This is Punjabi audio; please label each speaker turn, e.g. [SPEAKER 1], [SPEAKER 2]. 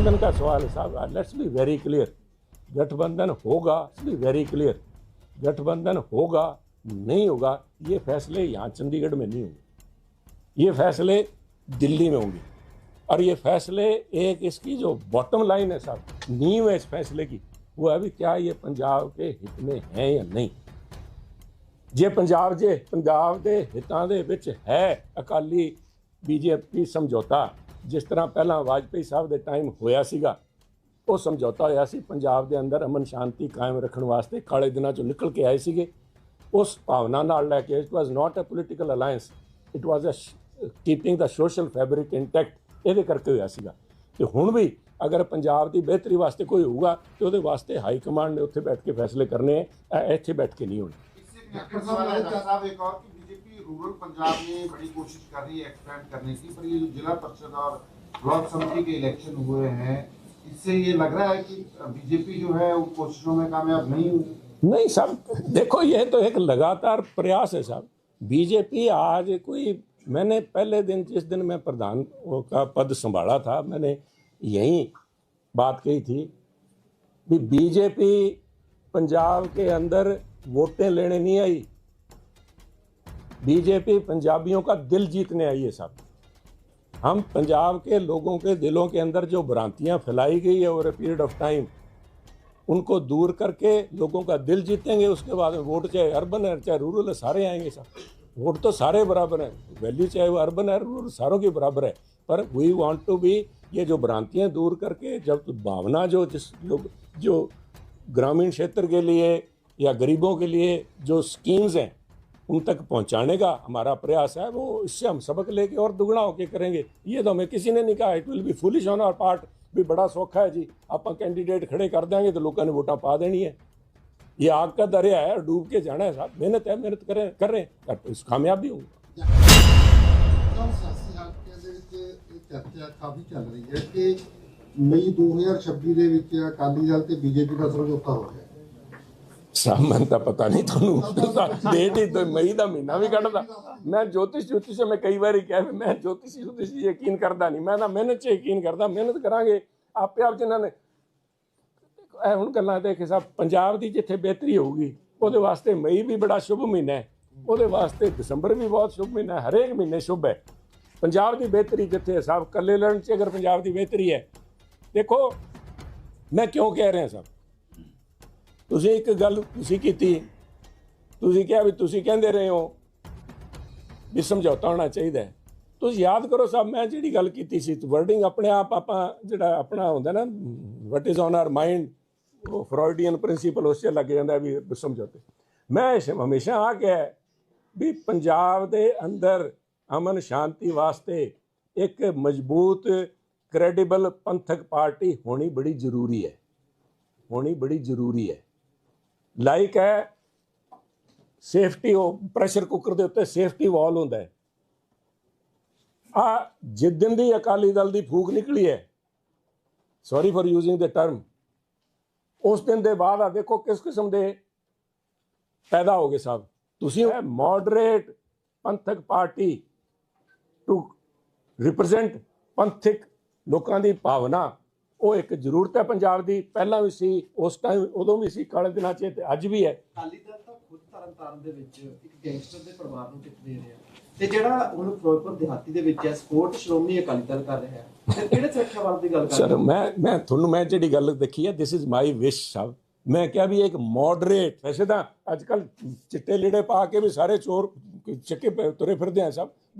[SPEAKER 1] गठबंधन का सवाल है साहब लेट्स बी वेरी क्लियर गठबंधन होगा बी वेरी क्लियर गठबंधन होगा नहीं होगा ये फैसले यहाँ चंडीगढ़ में नहीं होंगे ये फैसले दिल्ली में होंगे और ये फैसले एक इसकी जो बॉटम लाइन है साहब नींव है इस फैसले की वो है भी क्या ये पंजाब के हित में है या नहीं ਜੇ ਪੰਜਾਬ ਜੇ ਪੰਜਾਬ ਦੇ ਹਿੱਤਾਂ ਦੇ ਵਿੱਚ ਹੈ ਅਕਾਲੀ ਬੀਜੇਪੀ ਸਮਝੌਤਾ ਜਿਸ ਤਰ੍ਹਾਂ ਪਹਿਲਾਂ ਵਾਜਪੇਈ ਸਾਹਿਬ ਦੇ ਟਾਈਮ ਹੋਇਆ ਸੀਗਾ, ਉਹ ਸਮਝੌਤਾ ਹੋਇਆ ਸੀ ਪੰਜਾਬ ਦੇ ਅੰਦਰ ਅਮਨ ਸ਼ਾਂਤੀ ਕਾਇਮ ਰੱਖਣ ਵਾਸਤੇ ਕਾਲੇ ਦਿਨਾਂ ਚੋਂ ਨਿਕਲ ਕੇ ਆਏ ਸੀਗੇ। ਉਸ ਭਾਵਨਾ ਨਾਲ ਲੈ ਕੇ it was not a political alliance it was a keeping the social fabric intact ਇਹਦੇ ਕਰਕੇ ਹੋਇਆ ਸੀਗਾ। ਤੇ ਹੁਣ ਵੀ ਅਗਰ ਪੰਜਾਬ ਦੀ ਬਿਹਤਰੀ ਵਾਸਤੇ ਕੋਈ ਹੋਊਗਾ, ਤੇ ਉਹਦੇ ਵਾਸਤੇ ਹਾਈ ਕਮਾਂਡ ਨੇ ਉੱਥੇ ਬੈਠ ਕੇ ਫੈਸਲੇ ਕਰਨੇ ਹੈ ਇੱਥੇ ਬੈਠ ਕੇ ਨਹੀਂ ਹੋਣੇ।
[SPEAKER 2] रूरल पंजाब में बड़ी कोशिश कर रही है एक्सपेंड करने की, पर ये जो जिला परिषद और ब्लॉक समिति के इलेक्शन हुए हैं, इससे ये लग रहा है कि बीजेपी जो है, उन कोशिशों में कामयाब नहीं हुई।
[SPEAKER 1] नहीं साहब देखो ये तो एक लगातार प्रयास है साहब बीजेपी आज कोई, मैंने पहले दिन, जिस दिन मैं प्रधान का पद संभाला था, मैंने यही बात कही थी भी बीजेपी पंजाब के अंदर वोटें लेने नहीं आई। बीजेपी पंजाबियों का दिल जीतने आई है साहब। हम पंजाब के लोगों के दिलों के अंदर जो भ्रांतियाँ फैलाई गई है over a period of time उनको दूर करके लोगों का दिल जीतेंगे, उसके बाद में वोट चाहे अर्बन है, चाहे रूरल है, सारे आएँगे साहब। वोट तो सारे बराबर हैं वैल्यू चाहे वो अर्बन है रूरल सारों की बराबर है। पर वी वांट टू बी ये जो भ्रांतियाँ दूर करके, जब तो भावना जो जिस लोग, जो ग्रामीण क्षेत्र के लिए या गरीबों के लिए जो स्कीम्स हैं उन तक पहुंचाने का हमारा प्रयास है वो इससे हम सबक लेके और दुगना होके करेंगे ये तो हमें किसी ने नहीं कहा it will be foolish on our part भी बड़ा सौखा है जी ਆਪਾਂ कैंडिडेट खड़े कर देंगे तो लोगों ने वोटा पा देनी है ये आग का दरिया है डूब के जाना है साहब मेहनत है मेहनत करें कर रहे हैं और इस कामयाब भी होंगे
[SPEAKER 3] ਤਾਂ ਸਿਆਸੀ ਹਲਕਿਆਂ ਦੇ ਵਿੱਚ ਇਹ ਚਰਚਾ ਕਾਫੀ ਚੱਲ ਰਹੀ ਹੈ ਕਿ ਮਈ 2026 ਦੇ ਵਿੱਚ ਅਕਾਲੀ ਦਲ ਤੇ ਬੀਜੇਪੀ ਦਾ ਸਮਝੌਤਾ ਹੋ ਗਿਆ
[SPEAKER 1] ਸਾਹਿਬ ਮੈਨੂੰ ਤਾਂ ਪਤਾ ਨਹੀਂ ਤੁਹਾਨੂੰ। ਡੇਟ ਹੀ ਤਾਂ ਮਈ ਦਾ ਮਹੀਨਾ ਵੀ ਕੱਢਦਾ। ਮੈਂ ਜੋਤਿਸ਼ ਜੋਤਿਸ਼ ਮੈਂ ਕਈ ਵਾਰੀ ਕਿਹਾ ਵੀ ਮੈਂ ਜੋਤਿਸ਼ ਜੋਤਿਸ਼ ਯਕੀਨ ਕਰਦਾ ਨਹੀਂ। ਮੈਂ ਤਾਂ ਮਿਹਨਤ 'ਚ ਯਕੀਨ ਕਰਦਾ ਮਿਹਨਤ ਕਰਾਂਗੇ। ਆਪੇ ਆਪ ਜਿਨ੍ਹਾਂ ਨੇ ਇਹ ਹੁਣ ਗੱਲਾਂ ਦੇ ਕੇ ਸਾਹਿਬ ਪੰਜਾਬ ਦੀ ਜਿੱਥੇ ਬਿਹਤਰੀ ਹੋਊਗੀ ਉਹਦੇ ਵਾਸਤੇ ਮਈ ਵੀ ਬੜਾ ਸ਼ੁਭ ਮਹੀਨਾ ਹੈ। ਉਹਦੇ ਵਾਸਤੇ ਦਸੰਬਰ ਵੀ ਬਹੁਤ ਸ਼ੁਭ ਮਹੀਨਾ ਹੈ ਹਰੇਕ ਮਹੀਨੇ ਸ਼ੁਭ ਹੈ। ਪੰਜਾਬ ਦੀ ਬਿਹਤਰੀ ਜਿੱਥੇ ਸਾਹਿਬ ਕੱਲੇ ਲੜਨ 'ਚ ਅਗਰ ਪੰਜਾਬ ਦੀ ਬਿਹਤਰੀ ਹੈ। ਦੇਖੋ ਮੈਂ ਕਿਉਂ ਕਹਿ ਰਿਹਾ ਸਾਹਿਬ ਤੁਸੀਂ ਇੱਕ ਗੱਲ ਤੁਸੀਂ ਕੀਤੀ, ਤੁਸੀਂ ਕਿਹਾ ਵੀ ਤੁਸੀਂ ਕਹਿੰਦੇ ਰਹੇ ਹੋ ਵੀ ਸਮਝੌਤਾ ਹੋਣਾ ਚਾਹੀਦਾ ਹੈ। ਤੁਸੀਂ ਯਾਦ ਕਰੋ ਸਾਹਿਬ ਮੈਂ ਜਿਹੜੀ ਗੱਲ ਕੀਤੀ ਸੀ ਵਰਡਿੰਗ ਆਪਣੇ ਆਪ, ਆਪਾਂ ਜਿਹੜਾ ਆਪਣਾ ਹੁੰਦਾ ਨਾ what is on our mind ਉਹ ਫਰੋਇਡੀਅਨ ਪ੍ਰਿੰਸੀਪਲ ਉਸ 'ਚ ਲੱਗ ਜਾਂਦਾ ਵੀ ਸਮਝੌਤੇ। ਮੈਂ ਹਮੇਸ਼ਾ ਆ ਕਿਹਾ ਵੀ ਪੰਜਾਬ ਦੇ ਅੰਦਰ ਅਮਨ ਸ਼ਾਂਤੀ ਵਾਸਤੇ ਇੱਕ ਮਜ਼ਬੂਤ ਕ੍ਰੈਡੀਬਲ ਪੰਥਕ ਪਾਰਟੀ ਹੋਣੀ ਬੜੀ ਜ਼ਰੂਰੀ ਹੈ। ਹੋਣੀ ਬੜੀ ਜ਼ਰੂਰੀ ਹੈ। ਲਾਈਕ ਹੈ, ਸੇਫਟੀ ਉਹ ਪ੍ਰੈਸ਼ਰ ਕੁੱਕਰ ਦੇ ਉੱਤੇ ਸੇਫਟੀ ਵਾਲ ਹੁੰਦਾ ਹੈ। ਆ ਜਿੱਦਨ ਦੀ ਅਕਾਲੀ ਦਲ ਦੀ ਫੂਕ ਨਿਕਲੀ ਹੈ sorry for using the term ਉਸ ਦਿਨ ਦੇ ਬਾਅਦ ਆ ਦੇਖੋ ਕਿਸ ਕਿਸਮ ਦੇ ਪੈਦਾ ਹੋ ਗਏ ਸਾਹਿਬ। ਤੁਸੀਂ ਮੋਡਰੇਟ ਪੰਥਕ ਪਾਰਟੀ ਟੂ ਰਿਪਰੈਜ਼ੈਂਟ ਪੰਥਕ ਲੋਕਾਂ ਦੀ ਭਾਵਨਾ ਉਹ ਇੱਕ ਜ਼ਰੂਰਤ ਹੈ ਪੰਜਾਬ ਦੀ। ਪਹਿਲਾਂ ਵੀ ਸੀ ਉਸ ਟਾਈਮ ਉਦੋਂ ਵੀ ਸੀ ਕਾਲੇ ਦਿਨਾਂ 'ਚ ਤੇ ਅੱਜ ਵੀ ਹੈ।
[SPEAKER 4] ਅਕਾਲੀ ਦਲ ਤਾਂ ਖੁਦ ਤਰਨਤਾਰਨ ਦੇ ਵਿੱਚ ਇੱਕ ਗੈਂਗਸਟਰ ਦੇ ਪਰਿਵਾਰ ਨੂੰ ਟਿਕਟ ਦੇ ਰਿਹਾ। ਤੇ ਜਿਹੜਾ ਹੁਣ ਫਿਰੋਜ਼ਪੁਰ ਦਿਹਾਤੀ ਦੇ ਵਿੱਚ ਹੈ ਸਪੋਰਟ ਸ਼੍ਰੋਮਣੀ ਅਕਾਲੀ ਦਲ ਕਰ ਰਿਹਾ ਹੈ। ਤੇ ਕਿਹੜੇ ਸੁਰੱਖਿਆ ਬਲ ਦੀ ਗੱਲ ਕਰ
[SPEAKER 1] ਸਰ
[SPEAKER 4] ਰਹੇ ਹੋ?
[SPEAKER 1] ਮੈਂ ਮੈਂ ਤੁਹਾਨੂੰ ਮੈਂ ਜਿਹੜੀ ਗੱਲ ਦੇਖੀ ਹੈ ਦਿਸ ਇਜ਼ ਮਾਈ ਵਿਸ਼ ਸਾਹਿਬ ਮੈਂ ਕਿਹਾ ਵੀ ਇੱਕ ਮੋਡਰੇਟ ਵੈਸੇ ਤਾਂ ਅੱਜ ਕੱਲ ਚਿੱਟੇ ਲੀੜੇ ਪਾ ਕੇ ਵੀ ਸਾਰੇ ਚੋਰ ਚੱਕੇ ਤੁਰੇ ਫਿਰਦੇ ਆ ਸਭ